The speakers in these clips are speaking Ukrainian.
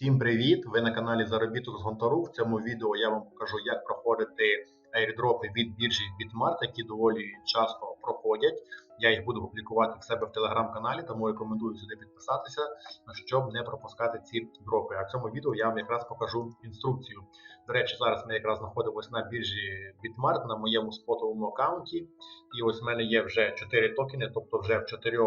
Всім привіт! Ви на каналі Заробіток з Гонтару. В цьому відео я вам покажу, як проходити airdropи від біржі Bitmart, які доволі часто проходять. Я їх буду публікувати в себе в телеграм-каналі, тому рекомендую сюди підписатися, щоб не пропускати ці дропи. А в цьому відео я вам якраз покажу інструкцію. До речі, зараз ми якраз знаходимося на біржі Bitmart на моєму спотовому аккаунті. І ось в мене є вже 4 токени, тобто вже в 4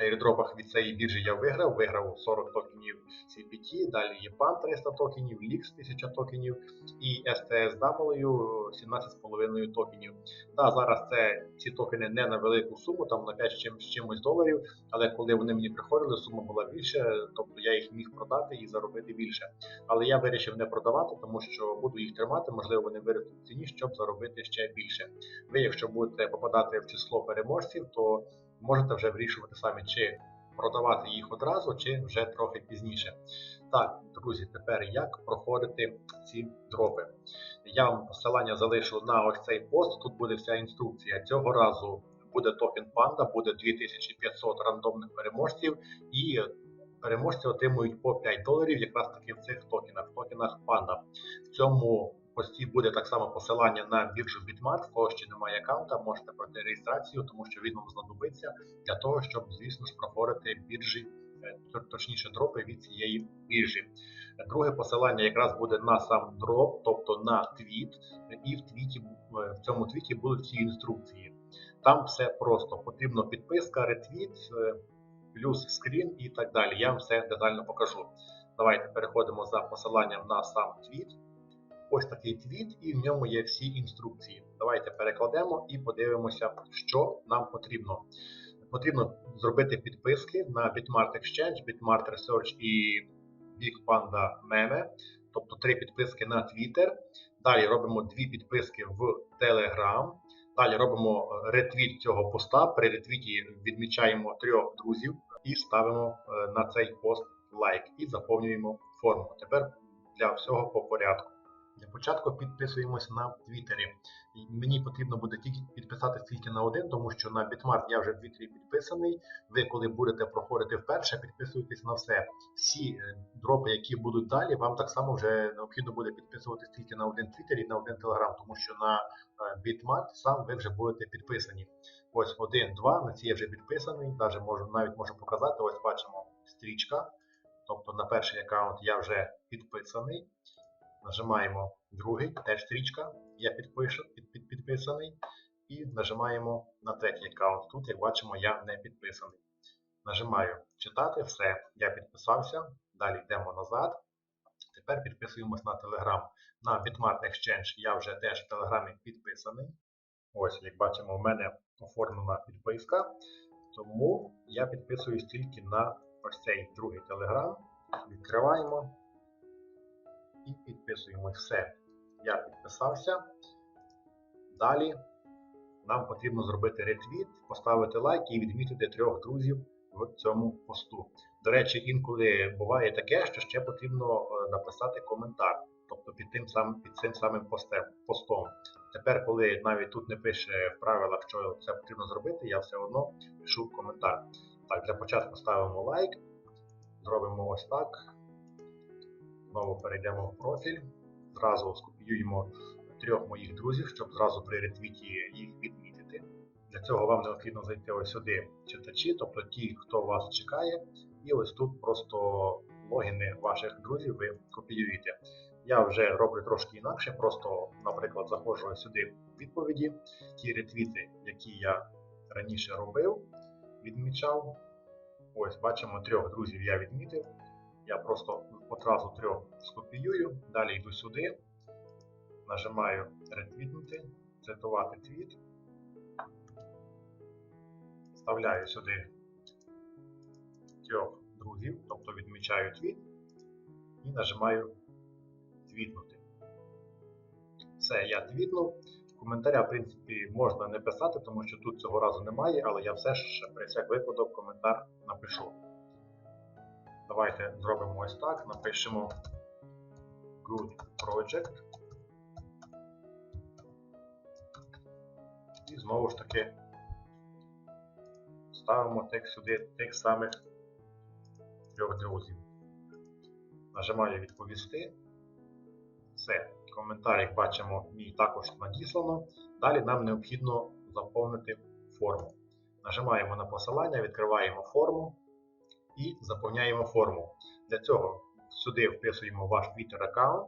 airdropах від цієї біржі я виграв. Виграв 40 токенів CPT, далі є PAN 300 токенів, LIX 1000 токенів і STSW 17,5 токенів. Да, зараз це ці токени не на велику суму, там на 5 з чим, з чимось доларів, але коли вони мені приходили, сума була більше, тобто я їх міг продати і заробити більше. Але я вирішив не продавати, тому що буду їх тримати, можливо, вони виростуть в ціні, щоб заробити ще більше. Ви, якщо будете попадати в число переможців, то можете вже вирішувати самі, чи продавати їх одразу, чи вже трохи пізніше. Так, друзі, тепер як проходити ці дропи? Я вам посилання залишу на ось цей пост. Тут буде вся інструкція. Цього разу буде токен панда, буде 2500 рандомних переможців, і переможці отримують по 5 доларів якраз таки в цих токенах, в токенах панда. В цьому пості буде так само посилання на біржу Bitmart, в кого ще немає аккаунта, можете пройти реєстрацію, тому що він вам знадобиться для того, щоб, звісно ж, проходити біржі, е, точніше дропи від цієї біржі. Друге посилання якраз буде на сам дроп, тобто на твіт, і в твіті е, в цьому твіті будуть всі інструкції. Там все просто потрібно підписка, ретвіт, е, плюс скрін і так далі. Я вам все детально покажу. Давайте переходимо за посиланням на сам твіт ось такий твіт, і в ньому є всі інструкції. Давайте перекладемо і подивимося, що нам потрібно. Потрібно зробити підписки на Bitmart Exchange, Bitmart Research і Big Meme, тобто три підписки на Twitter. Далі робимо дві підписки в Telegram. Далі робимо ретвіт цього поста. При ретвіті відмічаємо трьох друзів і ставимо е, на цей пост лайк і заповнюємо форму. Тепер для всього по порядку. Для початку підписуємось на Твіттері. Мені потрібно буде тільки підписатися тільки на один, тому що на Bitmart я вже в Твіттері підписаний. Ви, коли будете проходити вперше, підписуйтесь на все. Всі е, дропи, які будуть далі, вам так само вже необхідно буде підписуватись тільки на один Твіттер і на один Телеграм, тому що на е, Bitmart сам ви вже будете підписані. Ось один, два, на ці я вже підписаний. Навіть можу, навіть можу показати. Ось бачимо стрічка. Тобто на перший аккаунт я вже підписаний. Нажимаємо другий, теж стрічка, я підпишу, під, під, підписаний. І нажимаємо на третій аккаунт. Тут, як бачимо, я не підписаний. Нажимаю читати, все, я підписався. Далі йдемо назад. Тепер підписуємось на Telegram. На Bitmart Exchange я вже теж в Телеграмі підписаний. Ось, як бачимо, у мене оформлена підписка. Тому я підписуюсь тільки на ось цей другий Telegram. Відкриваємо і підписуємо все. Я підписався. Далі нам потрібно зробити ретвіт, поставити лайк і відмітити трьох друзів в цьому посту. До речі, інколи буває таке, що ще потрібно е, написати коментар, тобто під тим самим, під цим самим постом. Тепер, коли навіть тут не пише в правилах, що це потрібно зробити, я все одно пишу коментар. Так, для початку ставимо лайк, зробимо ось так. Знову перейдемо в профіль, зразу скопіюємо трьох моїх друзів, щоб зразу при ретвіті їх відмітити. Для цього вам необхідно зайти ось сюди читачі, тобто ті, хто вас чекає, і ось тут просто логіни ваших друзів ви копіюєте. Я вже роблю трошки інакше, просто, наприклад, заходжу сюди відповіді, ті ретвіти, які я раніше робив, відмічав. Ось, бачимо, трьох друзів я відмітив. Я просто одразу трьох скопіюю, далі йду сюди, нажимаю ретвітнути, цитувати твіт, вставляю сюди трьох друзів, тобто відмічаю твіт і нажимаю твітнути. Все, я твітнув. Коментаря, в принципі, можна не писати, тому що тут цього разу немає, але я все ж при всяк випадок коментар напишу. Давайте зробимо ось так, напишемо Good Project. І знову ж таки ставимо текст сюди тих самих трьох друзів. Нажимаю відповісти. Все, коментар, як бачимо, мій також надіслано. Далі нам необхідно заповнити форму. Нажимаємо на посилання, відкриваємо форму і заповняємо форму. Для цього сюди вписуємо ваш Twitter аккаунт.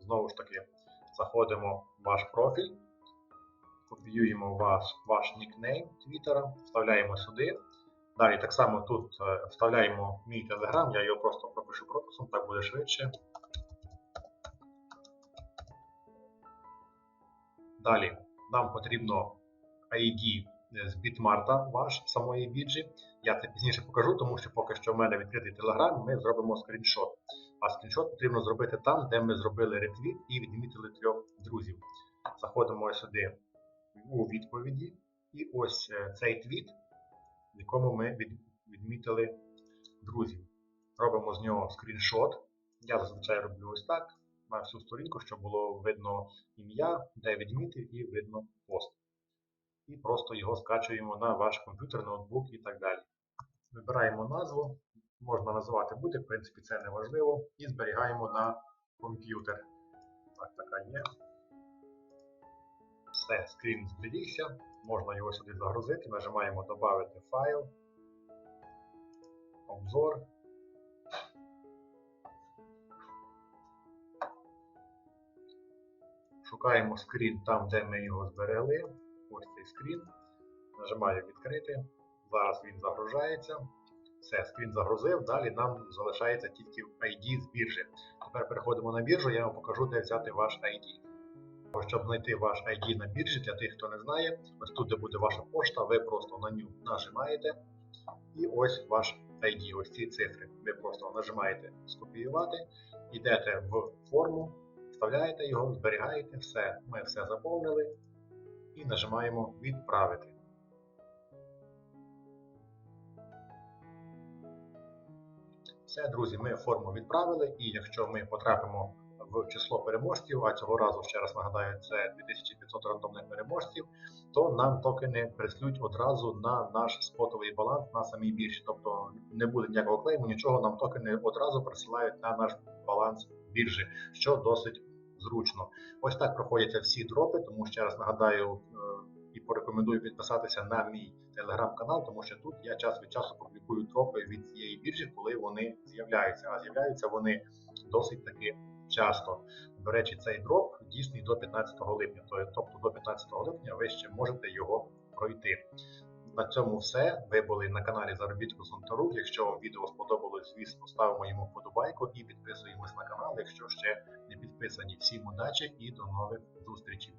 Знову ж таки, заходимо в ваш профіль, копіюємо ваш, ваш нікнейм Twitter, вставляємо сюди. Далі так само тут е, вставляємо мій Telegram, я його просто пропишу прописом, так буде швидше. Далі нам потрібно ID з бітмарта ваш самої біджі. Я це пізніше покажу, тому що поки що в мене відкритий Telegram, ми зробимо скріншот. А скріншот потрібно зробити там, де ми зробили ретвіт і відмітили трьох друзів. Заходимо сюди у відповіді. І ось е, цей твіт, в якому ми від- відмітили друзів. Робимо з нього скріншот. Я зазвичай роблю ось так на всю сторінку, щоб було видно ім'я, де відмітив, і видно пост. І просто його скачуємо на ваш комп'ютер, ноутбук і так далі. Вибираємо назву, можна називати будь-як, в принципі, це не важливо, і зберігаємо на комп'ютер. Так, така є. Все, скрін зберігся, можна його сюди загрузити, нажимаємо Добавити файл, обзор. Шукаємо скрін там, де ми його зберегли. Ось цей скрін. Нажимаю відкрити. Зараз він загружається. Все, скрін загрузив. Далі нам залишається тільки ID з біржі. Тепер переходимо на біржу, я вам покажу, де взяти ваш ID. Щоб знайти ваш ID на біржі, для тих, хто не знає, ось тут де буде ваша пошта, ви просто на ню нажимаєте. І ось ваш ID, ось ці цифри. Ви просто нажимаєте скопіювати, йдете в форму, вставляєте його, зберігаєте, все, ми все заповнили і нажимаємо відправити. Все, друзі, ми форму відправили, і якщо ми потрапимо в число переможців, а цього разу, ще раз нагадаю, це 2500 рандомних переможців, то нам токени прислють одразу на наш спотовий баланс на самій біржі. Тобто не буде ніякого клейму, нічого, нам токени одразу присилають на наш баланс біржі, що досить зручно. Ось так проходяться всі дропи, тому ще раз нагадаю е, і порекомендую підписатися на мій телеграм-канал, тому що тут я час від часу публікую дропи від цієї біржі, коли вони з'являються. А з'являються вони досить таки часто. До речі, цей дроп дійсний до 15 липня. Тобто до 15 липня ви ще можете його пройти. На цьому все. Ви були на каналі Заробітку Сонтару. Якщо вам відео сподобалось, звісно, ставимо йому вподобайку і підписуємось на канал, якщо ще не підписані. Всім удачі і до нових зустрічей!